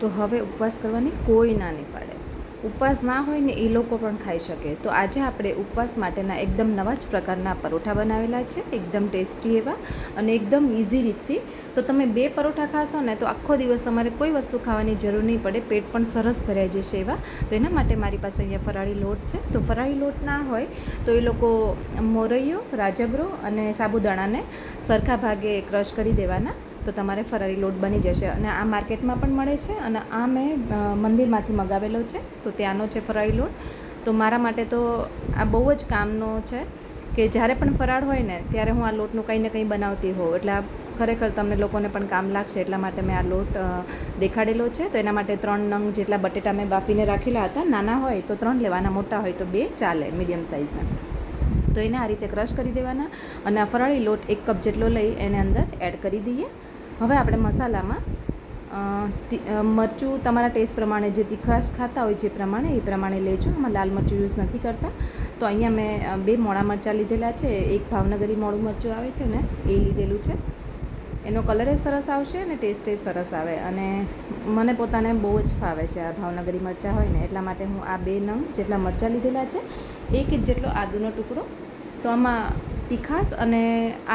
તો હવે ઉપવાસ કરવાની કોઈ ના નહીં પાડે. ઉપવાસ ના હોય ને એ લોકો પણ ખાઈ શકે. તો આજે આપણે ઉપવાસ માટેના એકદમ નવા જ પ્રકારના પરોઠા બનાવેલા છે, એકદમ ટેસ્ટી એવા અને એકદમ ઇઝી રીતથી. તો તમે બે પરોઠા ખાશો ને તો આખો દિવસ તમારે કોઈ વસ્તુ ખાવાની જરૂર નહીં પડે, પેટ પણ સરસ ભરાઈ જશે એવા. તો એના માટે મારી પાસે અહીંયા ફરાળી લોટ છે. તો ફરાળી લોટ ના હોય તો એ લોકો મોરૈયો, રાજગરો અને સાબુદાણાને સરખા ભાગે ક્રશ કરી દેવાના. તો તમારે ફરારી લોટ બની જશે. અને આ માર્કેટમાં પણ મળે છે અને આ મેં મંદિરમાંથી મગાવેલો છે. તો ત્યાંનો છે ફરારી લોટ. તો મારા માટે તો આ બહુ જ કામનો છે કે જ્યારે પણ ફરાળ હોય ને, ત્યારે હું આ લોટનું કંઈ ને કંઈ બનાવતી હોઉં. એટલે આ ખરેખર તમને લોકોને પણ કામ લાગશે એટલા માટે મેં આ લોટ દેખાડેલો છે. તો એના માટે ત્રણ નંગ જેટલા બટેટા મેં બાફીને રાખેલા હતા. નાના હોય તો ત્રણ, લેવાના મોટા હોય તો બે, ચાલે મીડિયમ સાઇઝના. તો એને આ રીતે ક્રશ કરી દેવાના અને આ ફરાળી લોટ એક કપ જેટલો લઈ એને અંદર એડ કરી દઈએ. હવે આપણે મસાલામાં મરચું તમારા ટેસ્ટ પ્રમાણે જે તીખાશ ખાતા હોય જે પ્રમાણે, એ પ્રમાણે લેજો. આમાં લાલ મરચું યુઝ નથી કરતા. તો અહીંયા મેં બે મોડા મરચાં લીધેલા છે. એક ભાવનગરી મોડું મરચું આવે છે ને, એ લીધેલું છે. એનો કલર એ સરસ આવશે અને એ સરસ આવે. અને મને પોતાને બહુ જ ફાવે છે આ ભાવનગરી મરચાં હોય ને, એટલા માટે હું આ બે નંગ જેટલા મરચાં લીધેલા છે, એક ઇંચ જેટલો આદુનો ટુકડો. તો આમાં તીખાસ અને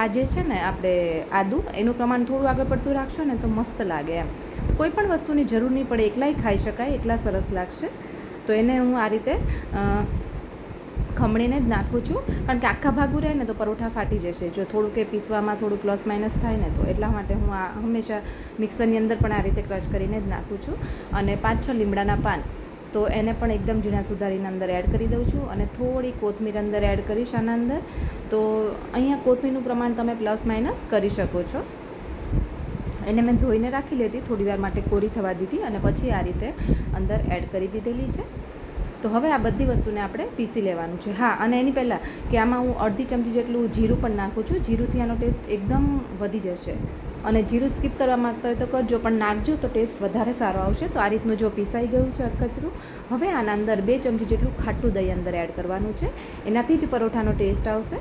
આ જે છે ને આપણે આદુ, એનું પ્રમાણ થોડું આગળ પડતું રાખશો ને તો મસ્ત લાગે એમ. કોઈ પણ વસ્તુની જરૂર નહીં પડે, એકલાય ખાઈ શકાય, એટલા સરસ લાગશે. તો એને હું આ રીતે ખમણીને જ નાખું છું. કારણ કે આખા ભાગું રહે ને તો પરોઠા ફાટી જશે. જો થોડુંક કે પીસવામાં થોડું પ્લસ માઇનસ થાય ને તો એટલા માટે હું આ હંમેશા મિક્સરની અંદર પણ આ રીતે ક્રશ કરીને જ નાખું છું. અને પાંચ છ લીમડાના પાન. તો એને પણ એકદમ ઝીણા સુધારીને અંદર એડ કરી દઉં છું અને થોડી કોથમીર અંદર એડ કરીશ આના અંદર. તો અહીંયા કોથમીરનું પ્રમાણ તમે પ્લસ માઇનસ કરી શકો છો. એને મેં ધોઈને રાખી લીધી થોડી વાર માટે કોરી થવા દીધી અને પછી આ રીતે અંદર એડ કરી દીધેલી છે. તો હવે આ બધી વસ્તુને આપણે પીસી લેવાનું છે. હા, અને એની પહેલાં કે આમાં હું અડધી ચમચી જેટલું જીરું પણ નાખું છું. જીરુંથી આનો ટેસ્ટ એકદમ વધી જશે. અને જીરું સ્કીપ કરવા માંગતા હોય તો કરજો, પણ નાખજો તો ટેસ્ટ વધારે સારો આવશે. તો આ રીતનું જો પીસાઈ ગયું છે અધકચરું, હવે આના અંદર બે ચમચી જેટલું ખાટું દહીં અંદર એડ કરવાનું છે. એનાથી જ પરોઠાનો ટેસ્ટ આવશે.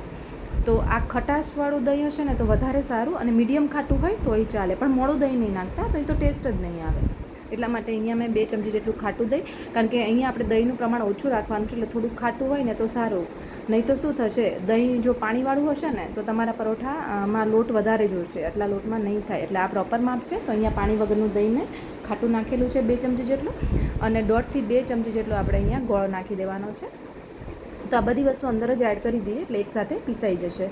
તો આ ખટાશવાળું દહીં હશે ને તો વધારે સારું અને મીડિયમ ખાટું હોય તો એ ચાલે. પણ મોડું દહીં નહીં નાખતા, તો એ તો ટેસ્ટ જ નહીં આવે. એટલા માટે અહીંયા મેં બે ચમચી જેટલું ખાટું દહીં, કારણ કે અહીંયા આપણે દહીંનું પ્રમાણ ઓછું રાખવાનું છે, એટલે થોડુંક ખાટું હોય ને તો સારું. નહીં તો શું થશે? દહીં જો પાણીવાળું હશે ને, તો તમારા પરોઠામાં લોટ વધારે જોશે. એટલા લોટમાં નહીં થાય. એટલે આ પ્રોપર માપ છે. તો અહીંયા પાણી વગરનું દહીં મેં ખાટું નાખેલું છે બે ચમચી જેટલું. અને દોઢથી બે ચમચી જેટલો આપણે અહીંયા ગોળ નાખી દેવાનો છે. તો આ બધી વસ્તુ અંદર જ એડ કરી દઈએ, એટલે એકસાથે પીસાઈ જશે.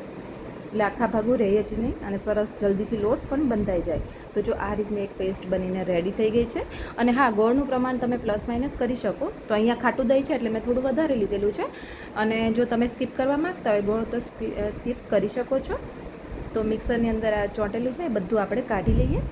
એટલે આખા ભાગું રહે જ નહીં અને સરસ જલ્દીથી લોટ પણ બંધાઈ જાય. તો જો આ રીતની એક પેસ્ટ બનીને રેડી થઈ ગઈ છે. અને હા, ગોળનું પ્રમાણ તમે પ્લસ માઇનસ કરી શકો. તો અહીંયા ખાટું દહીં છે એટલે મેં થોડું વધારે લીધેલું છે. અને જો તમે સ્કીપ કરવા માગતા હોય, ગોળ તો સ્કીપ કરી શકો છો. તો મિક્સરની અંદર આ ચોંટેલું છે, એ બધું આપણે કાઢી લઈએ.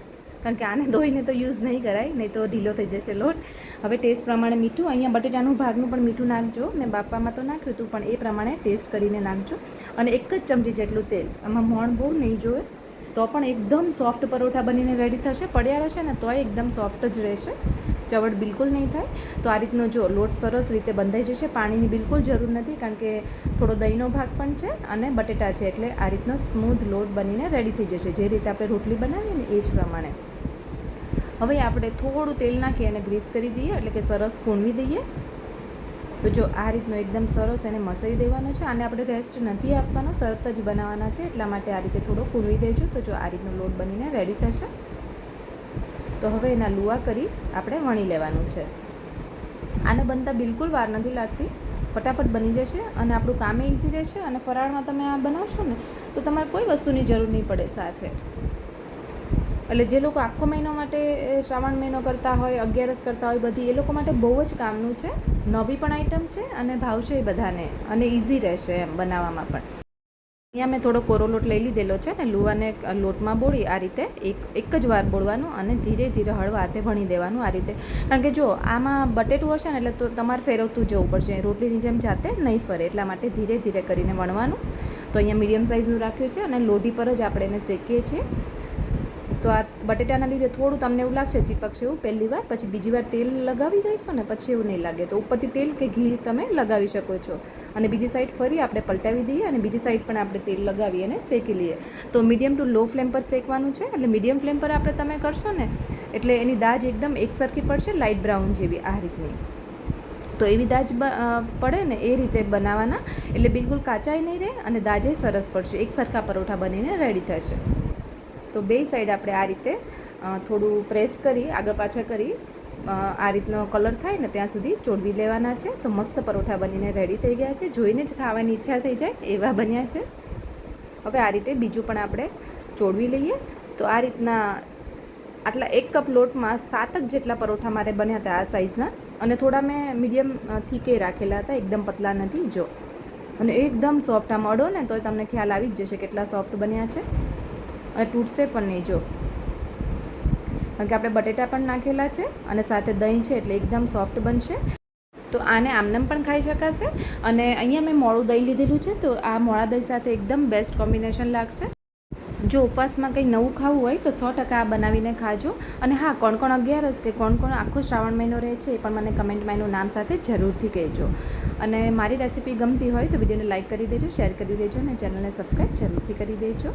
કારણ કે આને ધોઈને તો યુઝ નહીં કરાય, નહીં તો ઢીલો થઈ જશે લોટ. હવે ટેસ્ટ પ્રમાણે મીઠું, અહીંયા બટેટાનું ભાગનું પણ મીઠું નાખજો. મેં બાફવામાં તો નાખ્યું હતું, પણ એ પ્રમાણે ટેસ્ટ કરીને નાખજો. અને એક જ ચમચી જેટલું તેલ. આમાં મોણ બહુ નહીં જોવે, તો પણ એકદમ સોફ્ટ પરોઠા બનીને રેડી થશે. પડ્યા રહેશે ને તોય એકદમ સોફ્ટ જ રહેશે. ચવડ બિલકુલ નહીં થાય. તો આ રીતનો જો લોટ સરસ રીતે બંધાઈ જશે. પાણીની બિલકુલ જરૂર નથી, કારણ કે થોડો દહીંનો ભાગ પણ છે અને બટેટા છે. એટલે આ રીતનો સ્મૂધ લોટ બનીને રેડી થઈ જશે. જે રીતે આપણે રોટલી બનાવીએ ને એ જ પ્રમાણે. હવે આપણે થોડું તેલ નાખી અને ગ્રીસ કરી દઈએ, એટલે કે સરસ કૂણવી દઈએ. તો જો આ રીતનો એકદમ સરસ એને મસાઈ દેવાનો છે, આને આપણે રેસ્ટ નથી આપવાનો, તરત જ બનાવવાના છે, એટલા માટે આ રીતે થોડો કૂણવી દેજો. તો જો આ રીતનો લોટ બનીને રેડી થશે. તો હવે એના લુવા કરી આપણે વણી લેવાનું છે. આને બનતા બિલકુલ વાર નથી લાગતી. ફટાફટ બની જશે અને આપણું કામે ઇઝી રહેશે અને ફરાળમાં તમે આ બનાવશો ને, તો તમારે કોઈ વસ્તુની જરૂર નહીં પડે સાથે. એટલે જે લોકો આખો મહિનો માટે શ્રાવણ મહિનો કરતા હોય, અગિયારસ કરતા હોય, બધી એ લોકો માટે બહુ જ કામનું છે. નવી પણ આઈટમ છે અને ભાવશે એ બધાને. અને ઇઝી રહેશે એમ બનાવવામાં પણ. અહીંયા મેં થોડો કોરો લોટ લઈ લીધેલો છે ને લુવાને લોટમાં બોળી આ રીતે એક એક જ વાર બોળવાનું અને ધીરે ધીરે હળવા હાથે ભણી દેવાનું આ રીતે. કારણ કે જો આમાં બટેટું હશે ને એટલે તો તમારે ફેરવતું જવું પડશે. રોટલીની જેમ જાતે નહીં ફરે, એટલા માટે ધીરે ધીરે કરીને વણવાનું. તો અહીંયા મીડિયમ સાઇઝનું રાખ્યું છે અને લોઢી પર જ આપણે એને શેકીએ છીએ. તો આ બટેટાના લીધે થોડું તમને એવું લાગશે ચીપકશે એવું પહેલી વાર, પછી બીજી વાર તેલ લગાવી દઈશો ને પછી એવું નહીં લાગે. તો ઉપરથી તેલ કે ઘી તમે લગાવી શકો છો. અને બીજી સાઈડ ફરી આપણે પલટાવી દઈએ અને બીજી સાઈડ પણ આપણે તેલ લગાવી અને શેકી લઈએ. તો મીડિયમ ટુ લો ફ્લેમ પર શેકવાનું છે. એટલે મીડિયમ ફ્લેમ પર આપણે તમે કરશો ને, એટલે એની દાજ એકદમ એકસરખી પડશે લાઇટ બ્રાઉન જેવી આ રીતની. તો એવી દાજ પડે ને એ રીતે બનાવવાના એટલે બિલકુલ કાચાય નહીં રહે અને દાજે સરસ પડશે. એક સરખા પરોઠા બનીને રેડી થશે. તો બે સાઈડ આપણે આ રીતે થોડું પ્રેસ કરી, આગળ પાછળ કરી આ રીતનો કલર થાય ને ત્યાં સુધી ચોડવી લેવાના છે. તો મસ્ત પરોઠા બનીને રેડી થઈ ગયા છે. જોઈને જ ખાવાની ઈચ્છા થઈ જાય એવા બન્યા છે. હવે આ રીતે બીજું પણ આપણે ચોડવી લઈએ. તો આ રીતના આટલા એક કપ લોટમાં સાતક જેટલા પરોઠા મારે બન્યા હતા આ સાઇઝના અને થોડા મેં મીડિયમ થીકે રાખેલા હતા. એકદમ પતલા નથી. જો. અને એકદમ સોફ્ટ આમ અડો ને તોય તમને ખ્યાલ આવી જ જશે કેટલા સોફ્ટ બન્યા છે. અને તૂટશે પણ નહીં જો. કારણ કે આપણે બટેટા પણ નાખેલા છે અને સાથે દહીં છે એટલે એકદમ સોફ્ટ બનશે. તો આને આમનમ પણ ખાઈ શકાશે. અને અહીંયા મેં મોડું દહીં લીધેલું છે, તો આ મોળા દહીં સાથે એકદમ બેસ્ટ કોમ્બિનેશન લાગશે. જો ઉપવાસમાં કંઈ નવું ખાવું હોય, તો સો ટકા આ બનાવીને ખાજો. અને હા, કોણ કોણ અગિયારસ કે કોણ કોણ આખો શ્રાવણ મહિનો રહે છે, એ પણ મને કમેન્ટમાં એનું નામ સાથે જરૂરથી કહેજો. અને મારી રેસીપી ગમતી હોય તો વિડીયોને લાઇક કરી દેજો શેર કરી દેજો અને ચેનલને સબસ્ક્રાઈબ જરૂરથી કરી દેજો.